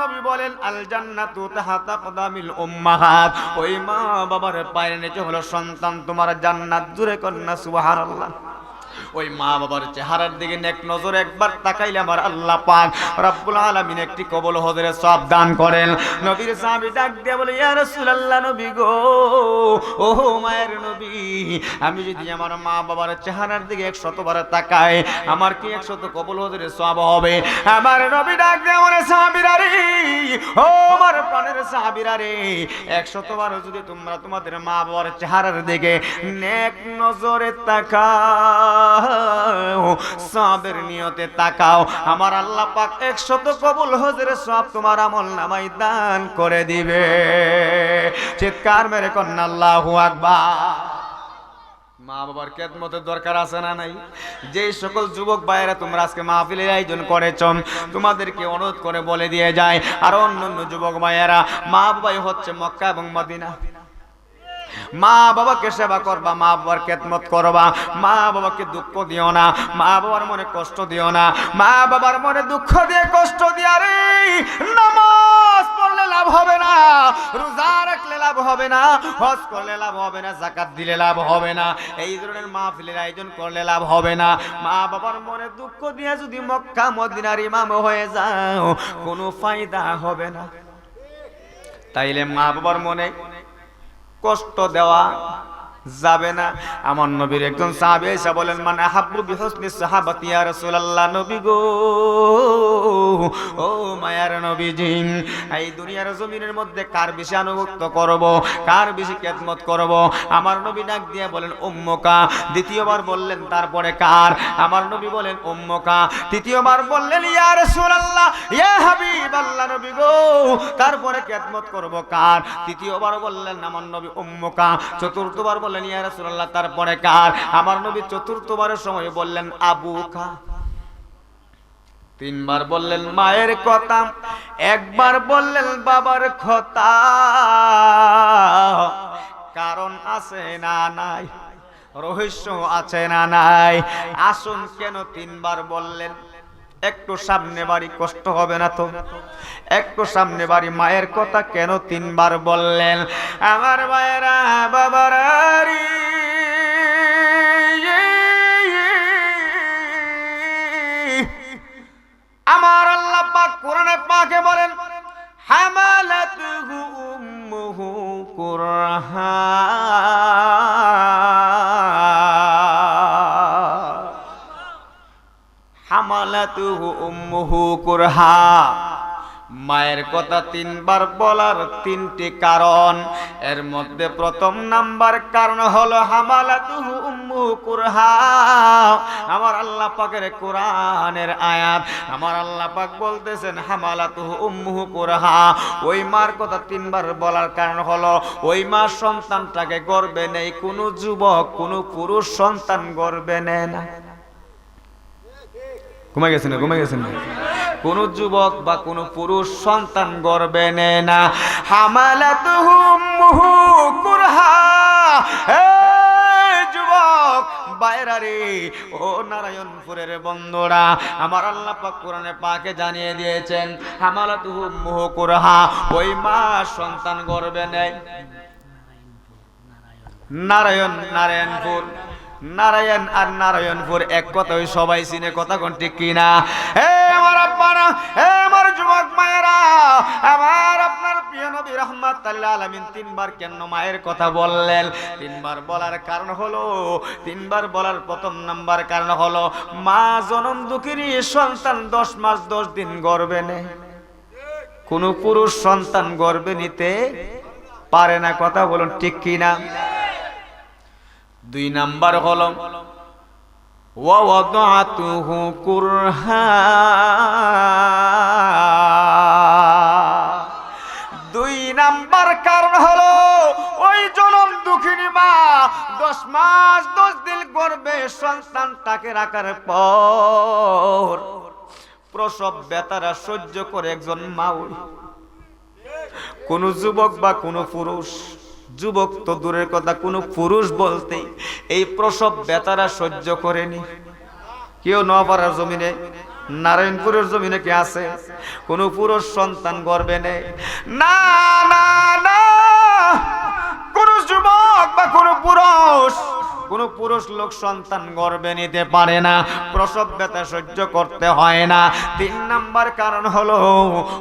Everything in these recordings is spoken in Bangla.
নবী বলেন আল জান্নাতু তাহাতা কদামিল উম্মাহাত। ওই মা বাবার পায়ের নিচে হলো সন্তান, তোমার জান্নাত। জুড়ে কন্যা সুবহানাল্লাহ। ওই মা বাবার চেহারার দিকে নেক নজর একবার তাকাইলে আমার আল্লাহ পাক রব্বুল আলামিন একটি কবল হজরে সব দান করেন। নবীর সাহাবী ডাক দিয়ে বলে, ইয়া রাসূলুল্লাহ, নবী গো। ও মায়ের নবী, আমি যদি আমার মা বাবার চেহারার দিকে এক একশতবার তাকাই, আমার কি এক একশত কবল হজরে সব হবে? আমার নবী ডাক দিয়ে বলে, সাহাবীরা রে, ও আমার প্রাণের সাহাবীরা রে একশতবার যদি তোমরা তোমাদের মা বাবার চেহারার দিকে নেক নজরে তাকাও সবের নিয়তে তাকাও। আমার আল্লাহ পাক একশত কবুল হজরে সব তোমার আমল নামাই দান করে দিবে। চিৎকার মেরে কন্যা আল্লাহু আকবার। মা বাবার খেদমতের দরকার আছে না নাই? যে সকল যুবক ভাইয়েরা তোমরা আজকে মাহফিলের আয়োজন করেছ, তোমাদেরকে অনুরোধ করে বলে দিয়ে যায়। আর অন্য অন্য যুবক ভাইয়েরা মা বাবাই হচ্ছে মক্কা এবং মদিনা। মা বাবাকে সেবা করবা, মা বাবার খেদমত করবা। মা বাবাকে দুঃখ দিও না, মা বাবার মনে কষ্ট দিও না। মা বাবার মনে দুঃখ দিয়ে কষ্ট দিয়া রে, নামাজ পড়লে লাভ হবে না, রোজা রাখলে লাভ হবে না, হজ করলে লাভ হবে না জাকাত দিলে লাভ হবে না, এই ধরনের মাহফিলের আয়োজন করলে লাভ হবে না। মা বাবার মনে দুঃখ দিয়ে যদি মক্কা মদিনার ইমাম হয়ে যাও, কোনো ফায়দা হবে না। তাইলে মা বাবার মনে কষ্ট দেওয়া যাবে না। আমার নবীর একজন সাহাবী এসে বলেন মানে হাব্বু বিহসনি সাহাবাতি ইয়া রাসূলুল্লাহ। নবী গো, ও মায়ার নবীজি, এই দুনিয়ার জমিনের মধ্যে কার বেশি আনুগত্য করব, কার বেশি খেদমত করব? আমার নবী ডাক দিয়ে বলেন, উম্মকা। দ্বিতীয়বার বললেন, তারপরে কার? আমার নবী বলেন, উম্মকা। তৃতীয়বার বললেন, ইয়া রাসূলুল্লাহ, ইয়া হাবিবাল্লাহ। নবী গো, তারপরে খেদমত করব কার? তৃতীয়বার বললেন, আমার নবী উম্মকা। চতুর্থবার বললেন, ইয়া রাসূলুল্লাহ, তারপরে কার? আমার নবী চতুর্থবারের সময় বললেন, আবু খা তিনবার বললেন, মায়ের কথা। একবার বললেন, বাবার কথা। কারণ আছে না নাই, রহস্য আছে না নাই। আসুন কেন তিনবার বললেন? একটু সামনে বাড়ি কষ্ট হবে না তো একটু সামনে বাড়ি মায়ের কথা কেন তিনবার বললেন আমার মায়েরা, বাবারা। আমার আল্লাহ পাক কোরআনে পাকে বলেন, হামালাতুহু উম্মুহু কুরহা হামালাতুহু উম্মুহু মায়ের কথা তিনবার বলার তিনটি কারণ। এর মধ্যে প্রথম নাম্বার কারণ হলো, হামালাতুহু উম্মুহু কুরহা। আমার আল্লাহ পাকের কোরআনের আয়াত। আমার আল্লাহ পাক বলতেছেন, হামালাতুহু উম্মুহু কুরহা। ওই মার কথা তিনবার বলার কারণ হলো, ওই মা সন্তানটাকে গর্বে নেই, কোনো যুবক, কোনো পুরুষ সন্তান গর্বে নেয় না। ঘুমে গেছেন ঘুমে গেছেন কোন যুবক বা কোন পুরুষ সন্তান গর্বে নেয় না। হামালাত মুহু কুরহা। যুবক, বাইরা ও নারায়ণপুরের বন্ধুরা, আমার আল্লাহ পাক পাকে জানিয়ে দিয়েছেন হামালাত মুহু কুরহা। ওই মা সন্তান গর্বে নেয় নারায়ণ, নারায়ণপুর। নারায়ণ আর নারায়ণপুর এক কথা কথাই সবাই চিনে, কথা কোন ঠিক কিনা? হে আমার আব্বারা হে আমার যুবক মায়েরা, আমার আপনার প্রিয় তিনবার কেন মায়ের কথা বললেন? তিনবার বলার কারণ হলো, তিনবার বলার প্রথম নাম্বার কারণ হলো, মা জনম সন্তান দশ দশ দিন গর্বে কোন পুরুষ সন্তান গর্বে নিতে পারে না, কথা বলুন ঠিক কিনা? দুই নাম্বার হল দুই নাম্বার কারণ হলো, ওই জনম দুঃখিনী মা দশ মাস দশ দিন গর্বে সন্তানটাকে রাখার পর প্রসব বেতারা সহ্য করে একজন মাউল কোন যুবক বা কোন পুরুষ যুবক, তো দূরের কথা কোন পুরুষ বলতে এই প্রসব বেতারা সহ্য করেনি। কেউ নপাড়ার জমিনে, নারায়ণপুরের জমিনে কে আছে? কোন পুরুষ সন্তান গর্বে নেই। না না না, কোন যুবক বা কোন পুরুষ কোন পুরুষ লোক সন্তান গর্বে নিতে পারে না, প্রসব ব্যথা সহ্য করতে হয় না। তিন নাম্বার কারণ হলো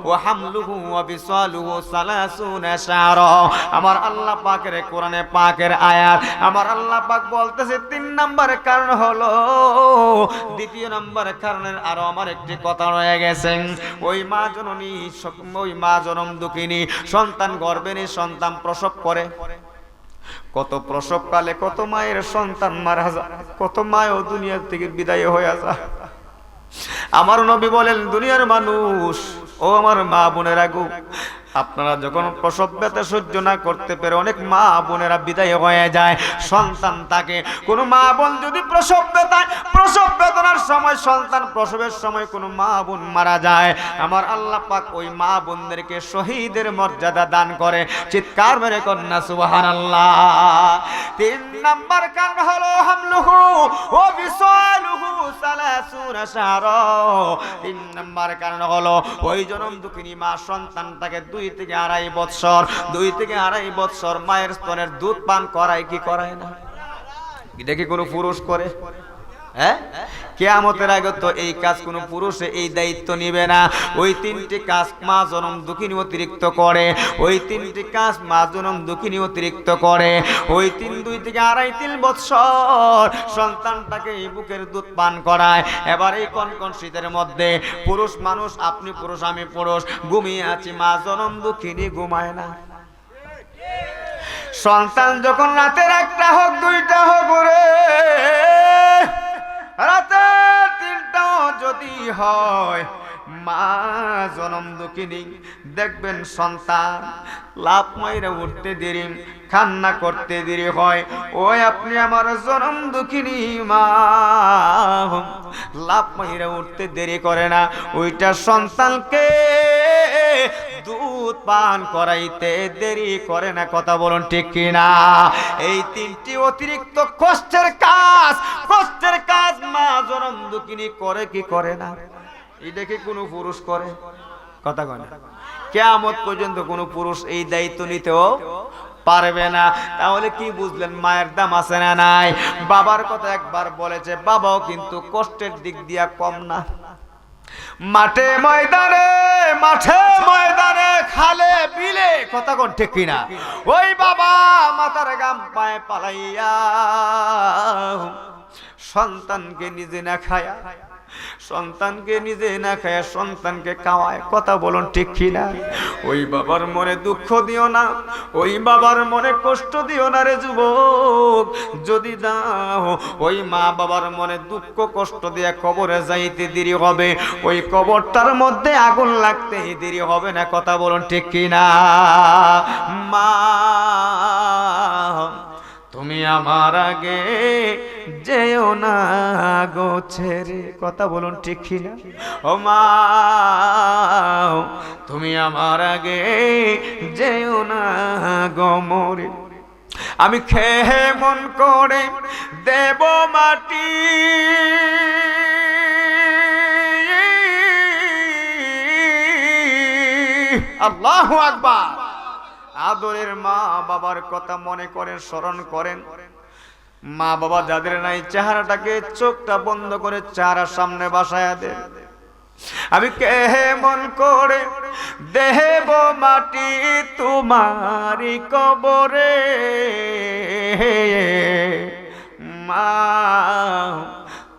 ও হামলুহু ওয়া বিসালুহু সালাসুনা শাহরা। আমার আল্লাহ পাকের কোরআনে পাকের আয়াত। আমার আল্লাহ পাক বলতেছে, তিন নাম্বার কারণ হলো, দ্বিতীয় নাম্বার কারণের আরও আমার একটি কথা রয়ে গেছে। ওই মা জননী, ওই মা জনম দুঃখিনী, সন্তান নিয়ে সন্তান প্রসব করে। কত প্রসব কালে কত মায়ের সন্তান মারা যা, কত মায়ও দুনিয়ার থেকে বিদায় হয়ে যায় আমার নবী বলেন, দুনিয়ার মানুষ, ও আমার মা বোনের গো আপনারা যখন প্রসব ব্যথা সহ্য না করতে পেরে অনেক মা বোনেরা বিদায় হয়ে যায়, সন্তান তাকে, কোনো মা বোন যদি প্রসব ব্যথায়, প্রসব বেদনার সময়, সন্তান প্রসবের সময় কোনো মা বোন মারা যায়। আমার আল্লাহ পাক ওই মা বোনদেরকে শহীদের মর্যাদা দান করে। চিৎকার মেরে কন্যা সুবাহান আল্লাহ তিন নাম্বার কারণ হলো হামলুহু, ও বিসালুহু সালাসুনা শাহরা। তিন নাম্বার কারণ হলো, ওই জনম দুঃখিনী মা সন্তানটাকে দুই থেকে আড়াই বৎসর, দুই থেকে আড়াই বৎসর মায়ের স্তনের দুধ পান করায় কি করায় না? এটা কি কোনো পুরুষ করে? হ্যাঁ? কেয়ামতের আগে তো এই কাজ কোনো পুরুষে এই দায়িত্ব নিবে না। ওই তিনটি কাজ মা জনম দুঃখিনী অতিরিক্ত করে। ওই তিনটি কাজ মা জনম দুঃখিনী অতিরিক্ত করে। ওই তিন দুই থেকে আড়াই তিন বৎসর সন্তানটাকে এই বুকের দুধ পান করায়। এবার এই কনকন শীতের মধ্যে পুরুষ মানুষ, আপনি পুরুষ, আমি পুরুষ, ঘুমিয়ে আছি, মা জনম দুঃখিনী ঘুমায় না। সন্তান যখন রাতের একটা হোক, দুইটা হোক রে যদি হয়, মা জনম দুঃখিনী, দেখবেন সন্তান লাভ মাইরা উঠতে দেরি, কান্না করতে দেরি হয়। ওই আপনি আমার জনম দুঃখিনী, মা। লাভ মাইরা উঠতে দেরি করে না। ওইটা সন্তানকে দুধ পান করাইতে দেরি করে না, কথা বলুন ঠিক কিনা? এই তিনটি অতিরিক্ত কষ্টের কাজ কষ্টের কাজ মা জনম দুঃখিনী করে কি করে না? এটা কি কোনো পুরুষ করে? কথা কয় না। কেয়ামত পর্যন্ত কোনো পুরুষ এই দায়িত্ব নিতেও পারবে না। তাহলে কি বুঝলেন মায়ের দাম আছে না নাই? বাবার কথা একবার বলেছে, বাবাও কিন্তু কষ্টের দিক দিয়া কম না। মাঠে ময়দানে মাঠে ময়দানে খালে বিলে, কথা কোন ঠিক কিনা? ওই বাবা মাথার গাম পায়ে পালাইয়া সন্তানকে নিজে না খায়া সন্তানকে নিজে না খায় সন্তানকে খাওয়ায়, কথা বলুন ঠিক কিনা? ওই বাবার মনে দুঃখ দিও না, ওই বাবার মনে কষ্ট দিও না রে যুবক। যদি দাও ওই মা বাবার মনে দুঃখ কষ্ট দিয়ে কবরে যাইতে দেরি হবে। ওই কবরটার মধ্যে আগুন লাগতে দেরি হবে না, কথা বলুন ঠিক কিনা? মা তুমি আমার আগে যেও না গো ছেড়ে। কথা বলুন ঠিক কিনা ও মা, তুমি আমার আগে যেও না গো মরে। আমি খেয়ে মন করে দেব মাটি। আল্লাহু আকবার। আদরের মা বাবার কথা মনে করেন, স্মরণ করেন। মা বাবা যাদের নাই, চেহারাটাকে চোখটা বন্ধ করে চেহারা সামনে বাসায় দে আমি কেমন করে দেব মাটি তোমারি কবরে? মা,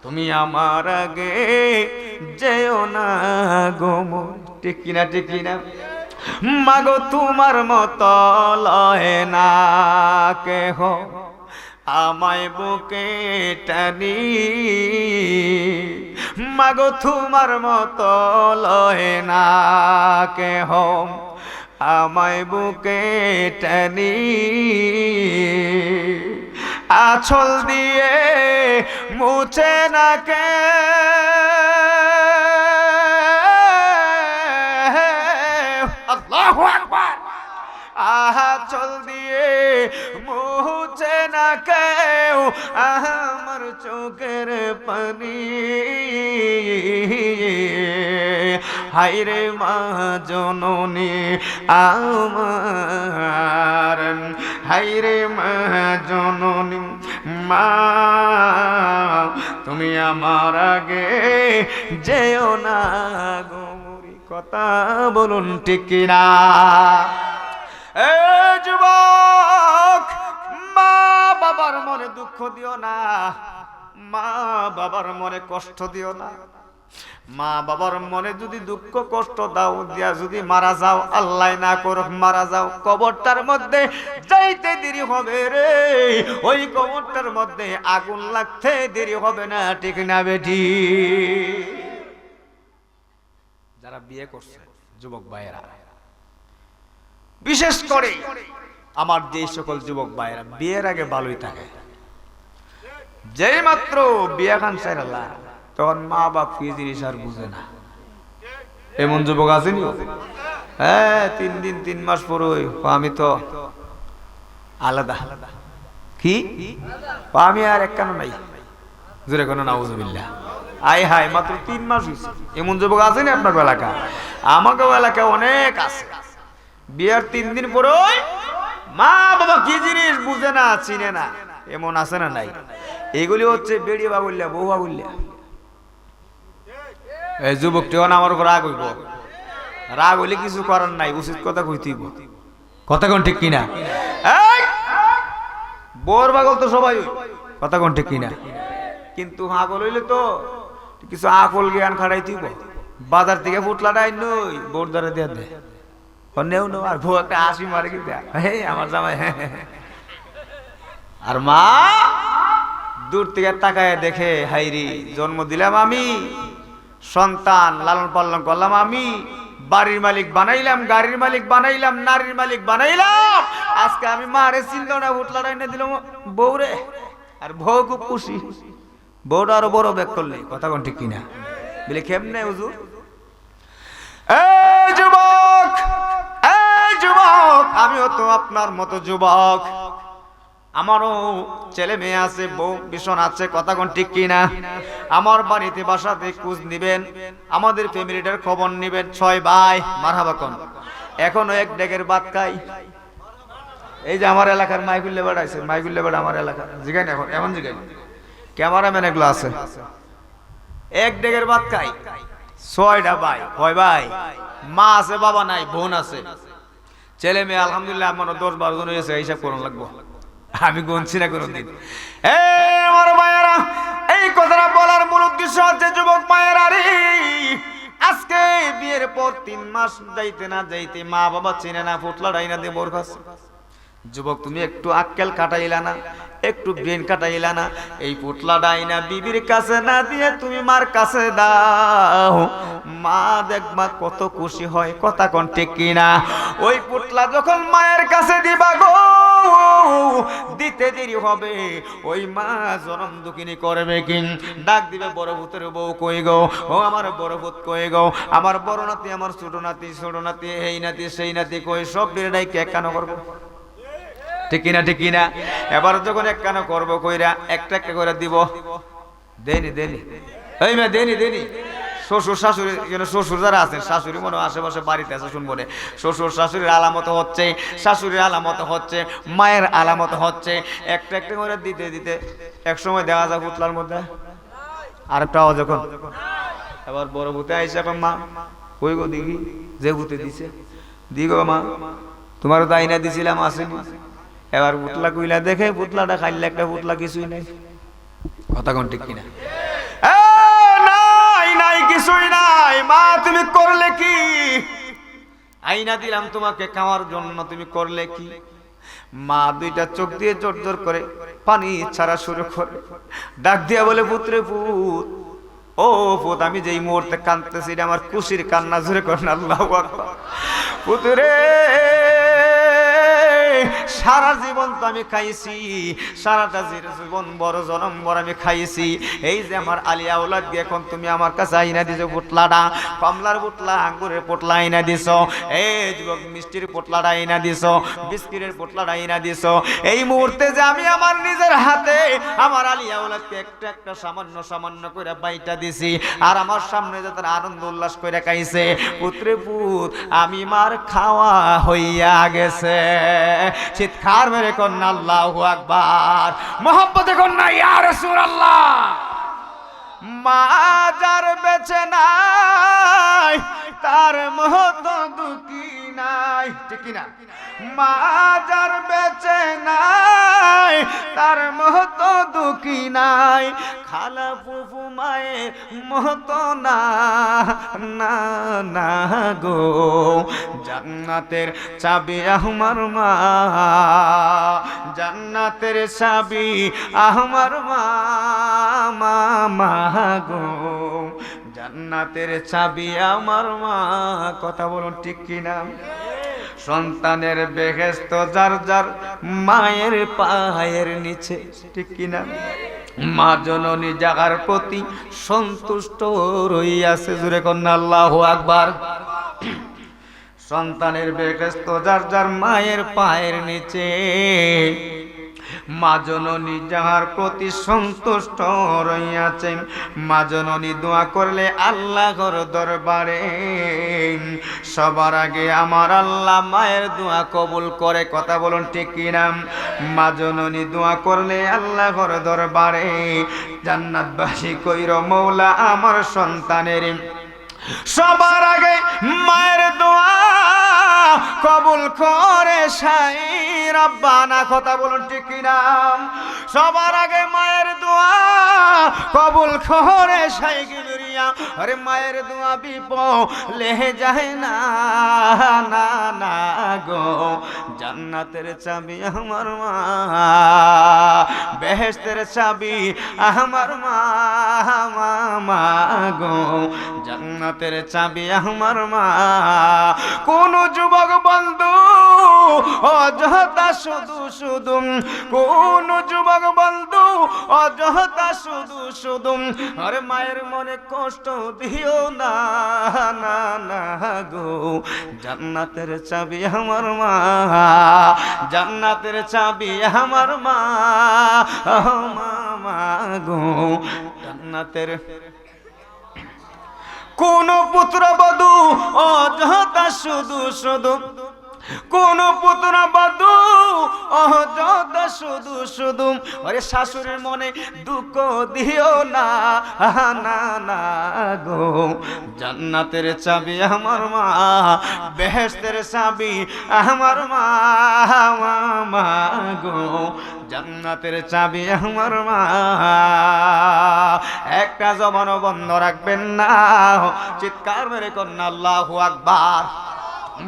তুমি আমার আগে যেও না গোম ঠিক কিনা ঠিক কিনা? মাগো তোমার মত লয় না কেহ। আমায় বুকে টানি। মাগো তোমার মত লয় না কেহ। আমায় বুকে টানি। আছল দিয়ে মুছে না কে কেউ আমার চোখের পানি। হাইরে মা জননী আমার হাইরে মা জননী মা, তুমি আমার আগে যেও না গোমরি কথা বলুন কিনা? এ দিও না। মা বাবার মনে কষ্ট দিও না। মা বাবার মনে যদি দুঃখ কষ্ট দাও, দিয়া যদি মারা যাও, আল্লাহ না করুক মারা যাও। কবরটার মধ্যে যাইতে দেরি হবে রে। ওই কবরটার মধ্যে আগুন লাগতে দেরি হবে না, ঠিক না বেটি? যারা বিয়ে করছে, যুবক ভাইয়েরা, বিশেষ করে আমার যে সকল যুবক ভাইয়েরা, বিয়ের আগে ভালোই থাকে। যেই মাত্র বিয়া খান সাইরাল্লাহ তখন মা বাপ কি জিনিস আর বুঝে না। এমন যুবক আসেনি হ্যাঁ তিন দিন, তিন মাস পর আমি তো আলাদা। কি? আমি আর এক কেন নাই। জোরে কোনো নাউজুবিল্লাহ আই হাই মাত্র তিন মাস হয়েছে এমন যুবক আসেনি আপনার এলাকা? আমাকে এলাকায় অনেক আছে। বিয়ার তিন দিন পরে মা বাবা কি জিনিস বুঝে না, চিনে না, এমন আছে না নাই? এগুলি হচ্ছে বেড়ি বাবুল্যা বউ বাবুল্যা এই যুবকটি হন আমার উপর রাগ হইব। রাগ হইলে কিছু করার নাই উচিত কথা কইতেইব কথা কোন ঠিক কিনা? এই! বোর পাগল তো সবাই। কথা কোন ঠিক কিনা? কিন্তু পাগল হইলে তো কিছু আকল জ্ঞান খাড়াইতেইব বাজার থেকে ফুটলাটা আইন নই বোর দ্বারা দিয়ে দে। নেও নেও আর বউ একটা হাসি মারে কি দেয় হে আমার জামাই। আর মা? দূর থেকে তাকায় দেখে হাইরি জন্ম দিলাম আমি। সন্তান লালন পালন করলাম আমি। বাড়ির মালিক বানাইলাম, গাড়ির মালিক বানাইলাম, নারীর মালিক বানাইলাম। আজকে আমি মারে চিনল না উঠলা এনে দিলাম। বউরে আর বউ খুব খুশি। বউটা আরও বড় ব্যাগ করলে, কথা কোন ঠিক কিনা? বলে, কেমনে হুজুর? যুবক যুবক, আমিও তো আপনার মতো যুবক। আমারও ছেলে মেয়ে আছে, বউ ভীষণ আছে, কথা কোন ঠিক কিনা? আমার বাড়িতে বাসাতে খোঁজ নিবেন, আমাদের ফ্যামিলিটার খবর নিবেন। ছয় ভাই, মারহাবা কোন। এখনও এক ডেকের বাদ খাই। এই যে আমার এলাকার মাইকুল্লে বেড়াইছে মাইকুল্লে বেড়া আমার এলাকা জিগাই এখন এমন জিগাই। ক্যামেরাম্যান এগুলো আছে। এক ডেকের ভাত খাই। ছয়টা ভাই, কয় ভাই? মা আছে, বাবা নাই, বোন আছে। ছেলে মেয়ে, আলহামদুলিল্লাহ আমার দশ বারো জন হয়েছে, হিসাব করুন লাগবো। আমি গুনছি না কোনোদিন। এই আমার মায়েরা, এই কথাটা বলার মূল উদ্দেশ্য হচ্ছে যুবক মায়েরা রে আজকে বিয়ের পর তিন মাস যাইতে না যাইতে মা বাবা চিনে না ফুটলা ডাইনা দিয়ে বোর কাছে যুবক, তুমি একটু আক্কেল কাটাইলা না, একটু ব্রেন কাটাইলা না, এই পুতলা ডাইনা বিবির কাছে না দিয়ে তুমি মার কাছে দাও। মা দেখবা কত খুশি হয়, কথা কোন ঠিক কিনা। ওই পুতলা যখন মায়ের কাছে দিবা গো দিতে দেরি হবে। ওই মা জনম দুঃখিনী করবে কি? ডাক দিবে বড় ভূতের বউ, কই গো? ও আমার বড় ভূত, কই গো? আমার বড় নাতি, আমার ছোট নাতি ছোট নাতি, এই নাতি, সেই নাতি, কই? সব বিরেডাই কে কেন করব। ঠিক কিনা ঠিক কিনা? এবার যখন এক কানো করব কইরা, একটা একটা করে দিব। দেনি দেনি। এই মা, দেনি দেনি। শ্বশুর, শাশুড়ি যেন শ্বশুর যারা আছেন, শাশুড়ি মনে আশেপাশে বাড়িতে আছে, শুনব না শ্বশুর, শাশুড়ির আলামত হচ্ছে, শাশুড়ির আলামত হচ্ছে, মায়ের আলামত হচ্ছে। একটা একটা করে দিতে দিতে এক সময় দেখা যায় পুতলার মধ্যে। আরেকটা আওয়াজ যখন। এবার বড় ভূতে আইসে এখন মা, কই গো দিঘি? যে ভূতে দিছে? দি গো মা, তোমারও তো আইনা দিছিলাম, আসেনি। এবার পুতলা কইলা, দেখে পুতলাটা খাইলে একটা পুতলা কিছুই নাই। কথা কোন ঠিক কিনা? আইনা দিলাম তোমাকে খাওয়ার জন্য, তুমি করলে কি? মা দুইটা চোখ দিয়ে জোর জোর করে পানি ছাড়া শুরু করে। ডাক দিয়া বলে, পুত্রে, পুত, ও পুত, আমি যেই মুহূর্তে কাঁদতেছি আমার খুশির কান্না, জোরে করেন আল্লাহ পুতুরে সারা জীবন তো আমি খাইছি, সারাটা জীবন বড় জনম বড় আমি খাইছি। এই যে আমার আলিয়া ওলাদ এখন তুমি আমার কাছে আইনা দিছো পুটলাটা কমলার পুটলা আঙ্গুরের পোটলা আইনা দিছ, এই যুবক মিষ্টির পোটলাটা আইনা দিছ, বিস্কিটের পোটলাটা আইনা দিছ। এই মুহূর্তে যে আমি আমার নিজের হাতে আমার আলিয়া ওলাদকে একটা একটা সামান্য সামান্য করে বাইটা দিছি, আর আমার সামনে যে তারা আনন্দ উল্লাস করে খাইছে, পুত্রে পুত, আমি মার খাওয়া হইয়া গেছে। চিৎকার মেরে কন্যা আল্লাহ আকবার। মোহাম্মতে কন্যা আল্লাহ মা যার বেছে নাই তার মহত দুঃখী নাই। ঠিক না মাজার বেছে নাই, তার মহত দুঃখী নাই। খালা ফুফু মায়ের মহত না না না গো। জান্নাতের চাবি আমার মা, জান্নাতের চাবি আমার মা মা মা গো। জান্নাতের চাবি আমার মা। কথা বলুন ঠিক কিনা? সন্তানের বেহেস্ত যার যার মায়ের পায়ের নিচে, ঠিক কিনা? মা জননী জাগার প্রতি সন্তুষ্ট রইয়াছে জুড়ে কন্যা, আল্লাহ আকবার। সন্তানের বেহেস্ত যার যার মায়ের পায়ের নিচে মা জননী যাহার প্রতি সন্তুষ্ট রইয়াছেন মা জননী দোয়া করলে আল্লাহর দরবারে। সবার আগে আমার আল্লাহ মায়ের দোয়া কবুল করে, কথা বলুন ঠিক কিনা মা জননী দোয়া করলে আল্লাহর দরবারে। জান্নাতবাসী কইর মৌলা আমার সন্তানের। সবার আগে মায়ের দোয়া কবুল করে সাই রব্বানা কথা বলুন ঠিক কিনা? সবার আগে মায়ের দোয়া কবুল করে সাই গিরিয়া আরে মায়ের দোয়া বিপ লেহে যায় না না না গো। জান্নাতের চাবি আমার মা বেহেস্তের চাবি আমার মা মা গো। জান্নাতের চাবি আমার মা। কোন যুবক বন্ধু অযথা শুধু শুধু কোন যুবক বন্ধু অযথা শুধু শুধু আরে মায়ের মনে কষ্ট দিও না না না গো। জান্নাতের চাবি আমার মা, জান্নাতের চাবি আমার মা মা গো। জান্নাতের কোন পুত্র বধু অযথা শুধু শুধু কোন পুত্র বধু? অযথা শুধু শুধু। শাশুড়ির মনে দুঃখ দিও না না না গো। জান্নাতের চাবি আমার মা বেহেস্তের চাবি আমার মা মা গো। জান্নাতের চাবি আমার মা। একটা জবানও বন্ধ রাখবেন না। চিৎকার মেরে কন্যা, আল্লাহ আকবার।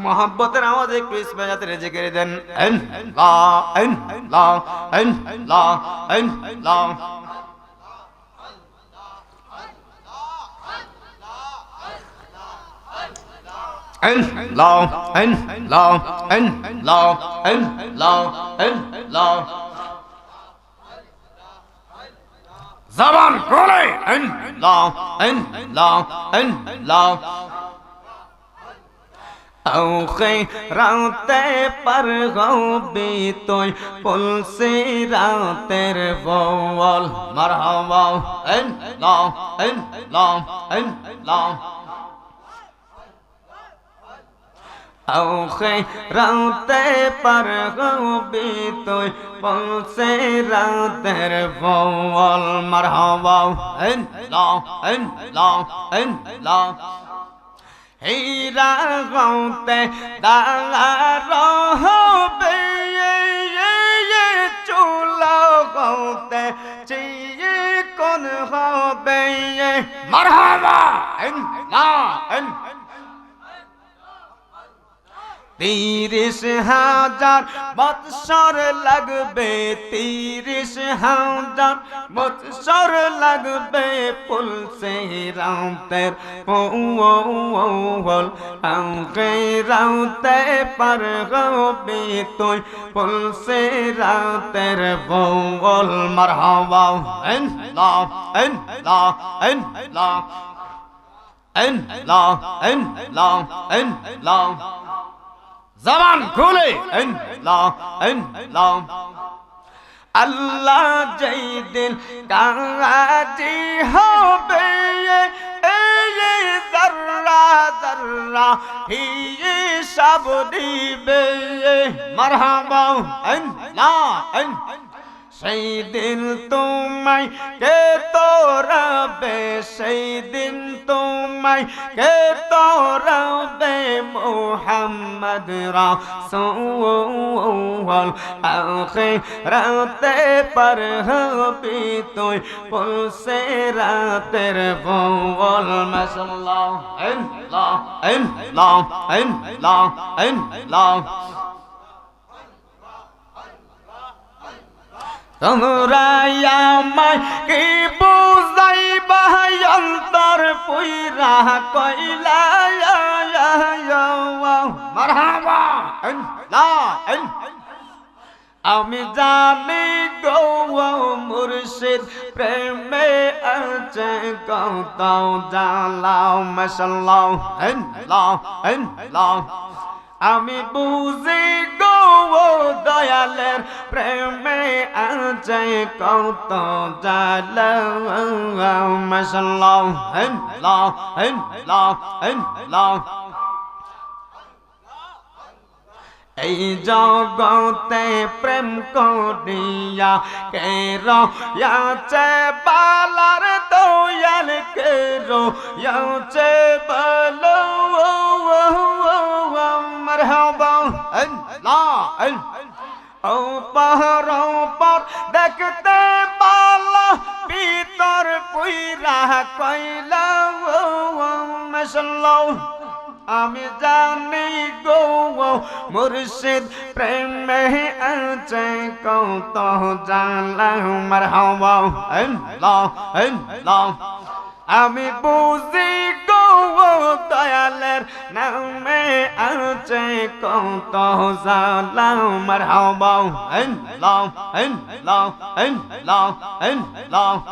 মহাব্বতের আওয়াজে একটু ইসমাইল হাতে রেজেকে দেন আইন লা আইন লা আইন লা আইন লা and long and long and long and long and long Zaman Crowley and long and long and long আউখে রাতে পার হবি তুই, পুলসি রাতের বল মারহাবা, এন, লাও এন লাও এন, লাও। আউখে রাতে পার হবি তুই, পুলসি রাতের বল মারহাবা, এন, লাও এন লাও এন, লাও। হীরা গৌতে দাঁড়া হতে চেয়ে কোন হবে মারহাবা না তিরিশ হাজার বৎসর লাগবে, তিরিশ হাজার বৎসর লাগবে পুলসে রাউতের ওল আঙ্কে রাউতে পার হবি তুই পুলসে রাউতের বল মারহাবা এন লা এন লা এন লা এন লা এন লা এন লা জবান খুলে। আল্লাহ যেই দিন কাজি হবে জর্রা জর্রা হি সব দিবে। মারহাবা লা এন সেই দিন তোমায় কে তোরাবে? সেই দিন তোমায় কে তোরাবে? মোহাম্মদ রাসূল আখিরাতে पर হবি তুই পুলসে রাতের বল মাশাআল্লাহ ইন লা ইন লা ইন লা ইন লা তোমরা আমায় কি বুঝাইবা, অন্তর পুইরা কইলা, মারহাবা লা আমি জানি গো মুর্শিদ, প্রেমে আছে কত জালাও, মশাল্লাহ হেন লাও হেন লাও আমি বুঝি গো দয়ালের প্রেমে আছে কত জালাও মশাল্লাহ লাও হেন লাও এই জগতে প্রেম করিয়া কে রয়াছে? বালার দয়াল কে রয়াছে? বলো পাহাড় পর দেখতে পালা, ভিতর পুইরা কইলা মশাল্লাহ। আমি জানি গো মুর্শিদ, প্রেমে আছে কত জানলা মার হাওয়া আমি বুঝি গো দয়ালের নামে আছে কত জানলা মার হাওয়া লাও লাও লাও লাও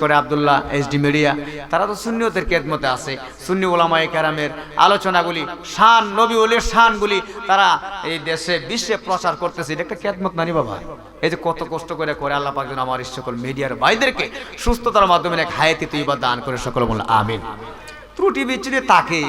করে আব্দুল্লাহ এসডি মিডিয়া, তারা তো সুন্নিয়তের কেদমতে আছে। সুন্নি ওলামায় কেরামের আলোচনাগুলি, শান নবী উলের শানগুলি তারা এই দেশে বিশ্বে প্রচার করতেছে। এটা একটা কেদমত নানি বাবা। এই যে কত কষ্ট করে করে আল্লাহ পাক যেন আমার সকল মিডিয়ার ভাইদেরকে সুস্থতার মাধ্যমে এক হায়াতি তুই বা দান করে সকল বলল আমিন। ত্রুটি বিচ্ছিরি তাকে